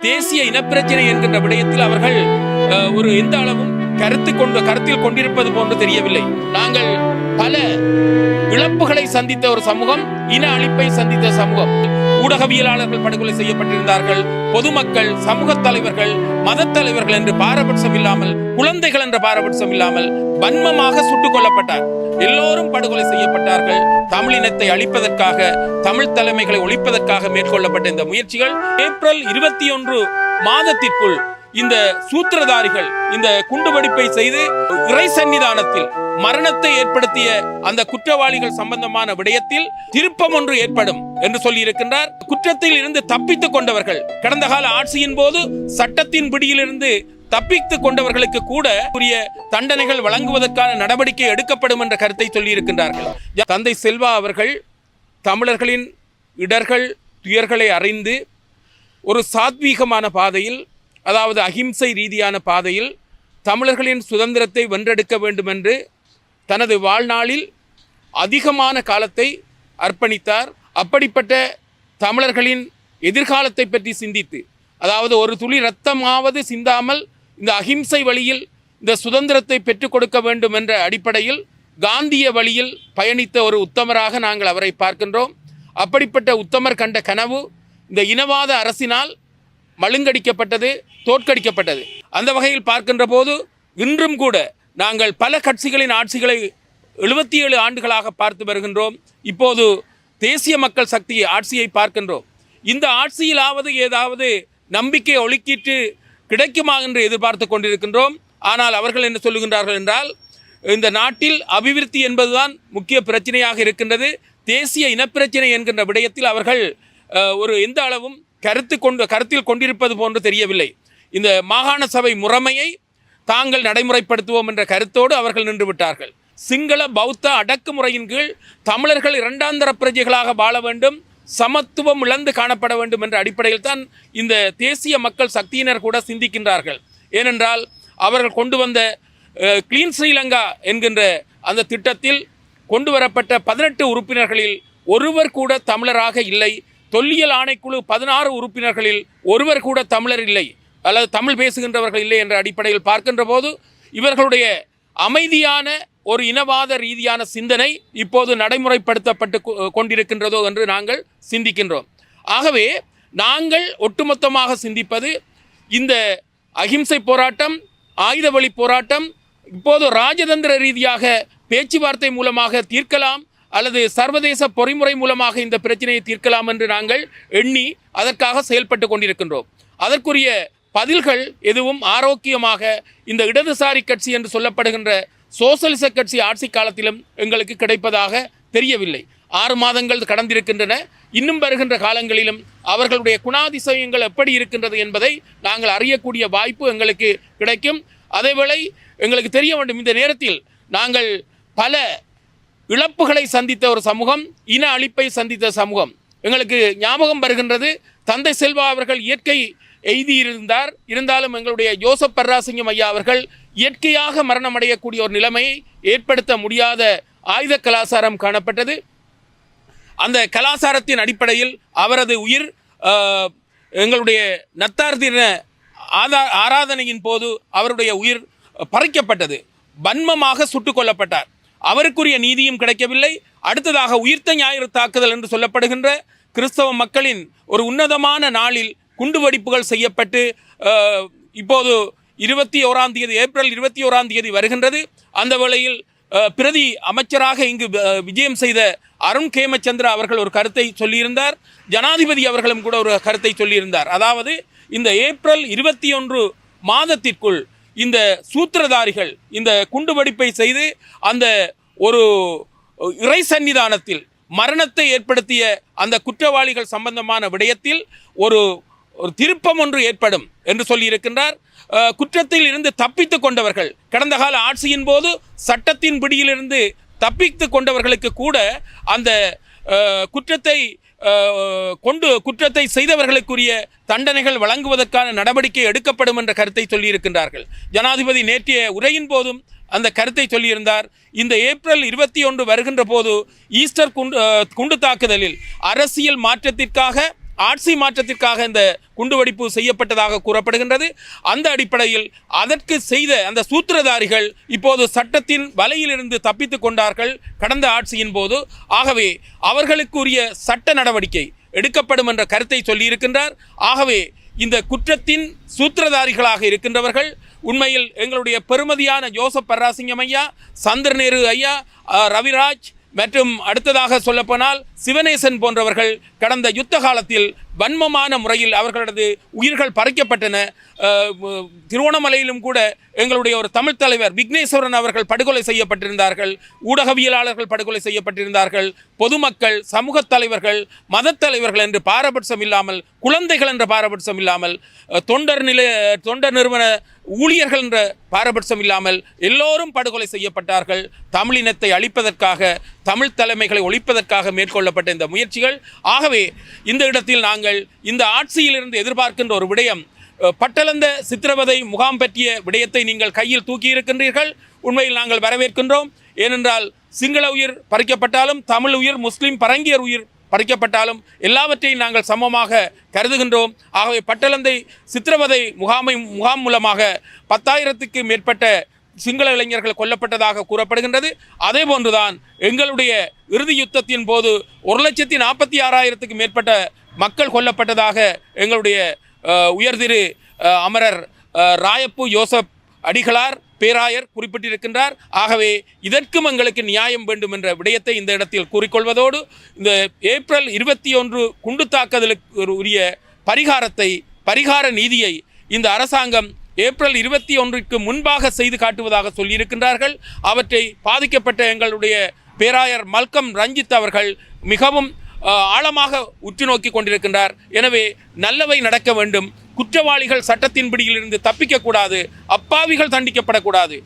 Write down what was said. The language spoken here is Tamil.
தேசிய இனப்பிரச்சனை என்கின்ற விடயத்தில் அவர்கள் அஹ், ஒரு எந்த அளவும் கருத்து கொண்டு கருத்தில் கொண்டிருப்பது போன்று தெரியவில்லை. நாங்கள் பல இழப்புகளை சந்தித்த ஒரு சமூகம் இன அழிப்பை சந்தித்த சமூகம். ஊடகவியலாளர்கள் படுகொலை செய்யப்பட்டிருந்தார்கள். பொதுமக்கள் சமூக தலைவர்கள் மத தலைவர்கள் என்று பாரபட்சம் இல்லாமல் குழந்தைகள் என்ற பாரபட்சம் இல்லாமல் வன்மமாக சுட்டுக் கொல்லப்பட்டார். எல்லோரும் படுகொலை செய்யப்பட்டார்கள். தமிழினத்தை அழிப்பதற்காக தமிழ் தலைமைகளை ஒழிப்பதற்காக மேற்கொள்ளப்பட்ட இந்த முயற்சிகள் ஏப்ரல் இருபத்தி ஒன்று மாதத்திற்குள் இந்த சூத்திரதாரிகள் இந்த குண்டுவெடிப்பை செய்து இறை சன்னிதானத்தில் மரணத்தை ஏற்படுத்திய அந்த குற்றவாளிகள் சம்பந்தமான விடயத்தில் திருப்பம் ஒன்று ஏற்படும் என்று சொல்லி இருக்கின்றார் குற்றத்தில் இருந்து தப்பித்துக் கொண்டவர்கள் கடந்த கால ஆட்சியின் போது சட்டத்தின் பிடியிலிருந்து தப்பித்துக் கொண்டவர்களுக்கு கூட உரிய தண்டனைகள் வழங்குவதற்கான நடவடிக்கை எடுக்கப்படும் என்ற கருத்தை சொல்லி இருக்கின்றார்கள் தந்தை செல்வா அவர்கள் தமிழர்களின் இடர்கள் துயர்களை அறிந்து ஒரு சாத்வீகமான பாதையில் அதாவது அகிம்சை ரீதியான பாதையில் தமிழர்களின் சுதந்திரத்தை வென்றெடுக்க வேண்டுமென்று தனது வாழ்நாளில் அதிகமான காலத்தை அர்ப்பணித்தார். அப்படிப்பட்ட தமிழர்களின் எதிர்காலத்தை பற்றி சிந்தித்து அதாவது ஒரு துளி ரத்தமாவது சிந்தாமல் இந்த அகிம்சை வழியில் இந்த சுதந்திரத்தை பெற்றுக் கொடுக்க வேண்டும் என்ற அடிப்படையில் காந்திய வழியில் பயணித்த ஒரு உத்தமராக நாங்கள் அவரை பார்க்கின்றோம். அப்படிப்பட்ட உத்தமர் கண்ட கனவு இந்த இனவாத அரசினால் மழுங்கடிக்கப்பட்டது தோற்கடிக்கப்பட்டது. அந்த வகையில் பார்க்கின்ற போது இன்றும் கூட நாங்கள் பல கட்சிகளின் ஆட்சிகளை எழுபத்தி ஏழு ஆண்டுகளாக பார்த்து வருகின்றோம். இப்போது தேசிய மக்கள் சக்தி ஆட்சியை பார்க்கின்றோம். இந்த ஆட்சியிலாவது ஏதாவது நம்பிக்கை ஒழுக்கிட்டு கிடைக்குமா என்று எதிர்பார்த்து கொண்டிருக்கின்றோம். ஆனால் அவர்கள் என்ன சொல்லுகின்றார்கள் என்றால் இந்த நாட்டில் அபிவிருத்தி என்பதுதான் முக்கிய பிரச்சனையாக இருக்கின்றது. தேசிய இனப்பிரச்சனை என்கின்ற விடயத்தில் அவர்கள் ஒரு எந்த அளவும் கருத்து கொண்டு கருத்தில் கொண்டிருப்பது போன்று தெரியவில்லை. இந்த மாகாண சபை முறைமையை தாங்கள் நடைமுறைப்படுத்துவோம் என்ற கருத்தோடு அவர்கள் நின்று விட்டார்கள். சிங்கள பௌத்த அடக்குமுறையின் கீழ் தமிழர்கள் இரண்டாந்தர பிரஜைகளாக வாழ வேண்டும் சமத்துவம் இழந்து காணப்பட வேண்டும் என்ற அடிப்படையில் தான் இந்த தேசிய மக்கள் சக்தியினர் கூட சிந்திக்கின்றார்கள். ஏனென்றால் அவர்கள் கொண்டு வந்த கிளீன் ஸ்ரீலங்கா என்கின்ற அந்த திட்டத்தில் கொண்டு வரப்பட்ட பதினெட்டு உறுப்பினர்களில் ஒருவர் கூட தமிழராக இல்லை. தொல்லியல் ஆணைக்குழு பதினாறு உறுப்பினர்களில் ஒருவர் கூட தமிழர் இல்லை அல்லது தமிழ் பேசுகின்றவர்கள் இல்லை என்ற அடிப்படையில் பார்க்கின்ற போது இவர்களுடைய அமைதியான ஒரு இனவாத ரீதியான சிந்தனை இப்போது நடைமுறைப்படுத்தப்பட்டு கொ- கொண்டிருக்கின்றதோ என்று நாங்கள் சிந்திக்கின்றோம். ஆகவே நாங்கள் ஒட்டுமொத்தமாக சிந்திப்பது இந்த அகிம்சை போராட்டம் ஆயுத வழி போராட்டம் இப்போது ராஜதந்திர ரீதியாக பேச்சுவார்த்தை மூலமாக தீர்க்கலாம் அல்லது சர்வதேச பொறிமுறை மூலமாக இந்த பிரச்சனையை தீர்க்கலாம் என்று நாங்கள் எண்ணி அதற்காக செயல்பட்டு கொண்டிருக்கின்றோம். அதற்குரிய பதில்கள் எதுவும் ஆரோக்கியமாக இந்த இடதுசாரி கட்சி என்று சொல்லப்படுகின்ற சோசலிச கட்சி ஆட்சி காலத்திலும் எங்களுக்கு கிடைப்பதாக தெரியவில்லை. ஆறு மாதங்கள் கடந்திருக்கின்றன. இன்னும் வருகின்ற காலங்களிலும் அவர்களுடைய குணாதிசயங்கள் எப்படி இருக்கின்றது என்பதை நாங்கள் அறியக்கூடிய வாய்ப்பு எங்களுக்கு கிடைக்கும். அதேவேளை எங்களுக்கு தெரிய வேண்டும். இந்த நேரத்தில் நாங்கள் பல இழப்புகளை சந்தித்த ஒரு சமூகம் இன அழிப்பை சந்தித்த சமூகம். எங்களுக்கு ஞாபகம் வருகின்றது தந்தை செல்வா அவர்கள் இயற்கை எய்தியிருந்தார். இருந்தாலும் எங்களுடைய ஜோசப் பர்ராசிங்கம் ஐயா அவர்கள் இயற்கையாக மரணமடையக்கூடிய ஒரு நிலைமையை ஏற்படுத்த முடியாத ஆயுத கலாச்சாரம் காணப்பட்டது. அந்த கலாச்சாரத்தின் அடிப்படையில் அவரது உயிர் எங்களுடைய நத்தார் தின ஆதா ஆராதனையின் போது அவருடைய உயிர் பறிக்கப்பட்டது. வன்மமாக சுட்டுக் கொல்லப்பட்டார். அவருக்குரிய நீதியும் கிடைக்கவில்லை. அடுத்ததாக உயிர்த்த ஞாயிறு தாக்குதல் என்று சொல்லப்படுகின்ற கிறிஸ்தவ மக்களின் ஒரு உன்னதமான நாளில் குண்டுவெடிப்புகள் செய்யப்பட்டு இப்போது இருபத்தி ஓராம் தேதி ஏப்ரல் இருபத்தி ஓராம் தேதி வருகின்றது. அந்த வேளையில் பிரதி அமைச்சராக இங்கு விஜயம் செய்த அருண் கேமச்சந்திரா அவர்கள் ஒரு கருத்தை சொல்லியிருந்தார். ஜனாதிபதி அவர்களும் கூட ஒரு கருத்தை சொல்லியிருந்தார். அதாவது இந்த ஏப்ரல் இருபத்தி ஒன்று மாதத்திற்குள் இந்த சூத்திரதாரிகள் இந்த குண்டுவெடிப்பை செய்து அந்த ஒரு இறை சன்னிதானத்தில் மரணத்தை ஏற்படுத்திய அந்த குற்றவாளிகள் சம்பந்தமான விடயத்தில் ஒரு ஒரு திருப்பம் ஒன்று ஏற்படும் என்று சொல்லியிருக்கின்றார். குற்றத்தில் இருந்து தப்பித்து கொண்டவர்கள் கடந்த கால ஆட்சியின் போது சட்டத்தின் பிடியிலிருந்து தப்பித்து கொண்டவர்களுக்கு கூட அந்த குற்றத்தை கொண்டு குற்றத்தை செய்தவர்களுக்குரிய தண்டனைகள் வழங்குவதற்கான நடவடிக்கை எடுக்கப்படும் என்ற கருத்தை சொல்லியிருக்கின்றார்கள். ஜனாதிபதி நேற்றைய உரையின் போதும் அந்த கருத்தை சொல்லியிருந்தார். இந்த ஏப்ரல் இருபத்தி ஒன்று வருகின்ற போது ஈஸ்டர் குண்டு குண்டு தாக்குதலில் அரசியல் மாற்றத்திற்காக ஆட்சி மாற்றத்திற்காக இந்த குண்டுவெடிப்பு செய்யப்பட்டதாக கூறப்படுகின்றது. அந்த அடிப்படையில் அதற்கு செய்த அந்த சூத்திரதாரிகள் இப்போது சட்டத்தின் வலையிலிருந்து தப்பித்துக் கொண்டார்கள் கடந்த ஆட்சியின் போது. ஆகவே அவர்களுக்குரிய சட்ட நடவடிக்கை எடுக்கப்படும் என்ற கருத்தை சொல்லியிருக்கின்றார். ஆகவே இந்த குற்றத்தின் சூத்திரதாரிகளாக இருக்கின்றவர்கள் உண்மையில் எங்களுடைய பெருமதியான ஜோசப் பர்ராசிங்கம் ஐயா சந்திரநேரு ஐயா ரவிராஜ் மற்றும் அடுத்ததாக சொல்லப்போனால் சிவனேசன் போன்றவர்கள் கடந்த யுத்த காலத்தில் வன்மமான முறையில் அவர்களது உயிர்கள் பறிக்கப்பட்டன. திருவோணமலையிலும் கூட எங்களுடைய ஒரு தமிழ் தலைவர் விக்னேஸ்வரன் அவர்கள் படுகொலை செய்யப்பட்டிருந்தார்கள். ஊடகவியலாளர்கள் படுகொலை செய்யப்பட்டிருந்தார்கள். பொதுமக்கள் சமூக தலைவர்கள் மதத் தலைவர்கள் என்று பாரபட்சம் இல்லாமல் குழந்தைகள் என்ற பாரபட்சம் இல்லாமல் தொண்டர் நிலை தொண்டர் நிறுவன ஊழியர்கள் என்ற பாரபட்சம் இல்லாமல் எல்லோரும் படுகொலை செய்யப்பட்டார்கள். தமிழினத்தை அழிப்பதற்காக தமிழ் தலைமைகளை ஒழிப்பதற்காக மேற்கொள்ளப்பட்ட இந்த முயற்சிகள். ஆகவே இந்த இடத்தில் நாங்கள் இந்த ஆட்சியிலிருந்து எதிர்பார்க்கின்ற ஒரு விடயம் பட்டலந்த சித்திரவதை முகாம் பற்றிய விடயத்தை நீங்கள் கையில் தூக்கியிருக்கின்றீர்கள். உண்மையில் நாங்கள் வரவேற்கின்றோம். ஏனென்றால் சிங்கள உயிர் பறிக்கப்பட்டாலும் தமிழ் உயிர் முஸ்லீம் பரங்கியர் உயிர் பறிக்கப்பட்டாலும் எல்லாவற்றையும் நாங்கள் சமமாக கருதுகின்றோம். ஆகவே பட்டலந்தை சித்திரவதை முகாமை முகாம் மூலமாக பத்தாயிரத்துக்கு மேற்பட்ட சிங்கள இளைஞர்கள் கொல்லப்பட்டதாக கூறப்படுகின்றது. அதே போன்றுதான் எங்களுடைய இறுதி யுத்தத்தின் போது ஒரு லட்சத்தி நாற்பத்தி ஆறாயிரத்துக்கு மேற்பட்ட மக்கள் கொல்லப்பட்டதாக எங்களுடைய உயர்திரு அமரர் ராயப்பு யோசப் அடிகளார் பேராயர் குறிப்பிட்டிருக்கின்றார். ஆகவே இதற்கும் எங்களுக்கு நியாயம் வேண்டும் என்ற விடயத்தை இந்த இடத்தில் கூறிக்கொள்வதோடு இந்த ஏப்ரல் இருபத்தி ஒன்று குண்டு தாக்குதலுக்கு உரிய பரிகாரத்தை பரிகார நீதியை இந்த அரசாங்கம் ஏப்ரல் இருபத்தி ஒன்றுக்கு முன்பாக செய்து காட்டுவதாக சொல்லியிருக்கின்றார்கள். அவற்றை பாதிக்கப்பட்ட எங்களுடைய பேராயர் மல்கம் ரஞ்சித் அவர்கள் மிகவும் ஆழமாக உற்று நோக்கி கொண்டிருக்கின்றார். எனவே நல்லவை நடக்க வேண்டும். குற்றவாளிகள் சட்டத்தின் பிடியிலிருந்து தப்பிக்கக்கூடாது. அப்பாவிகள் தண்டிக்கப்படக்கூடாது.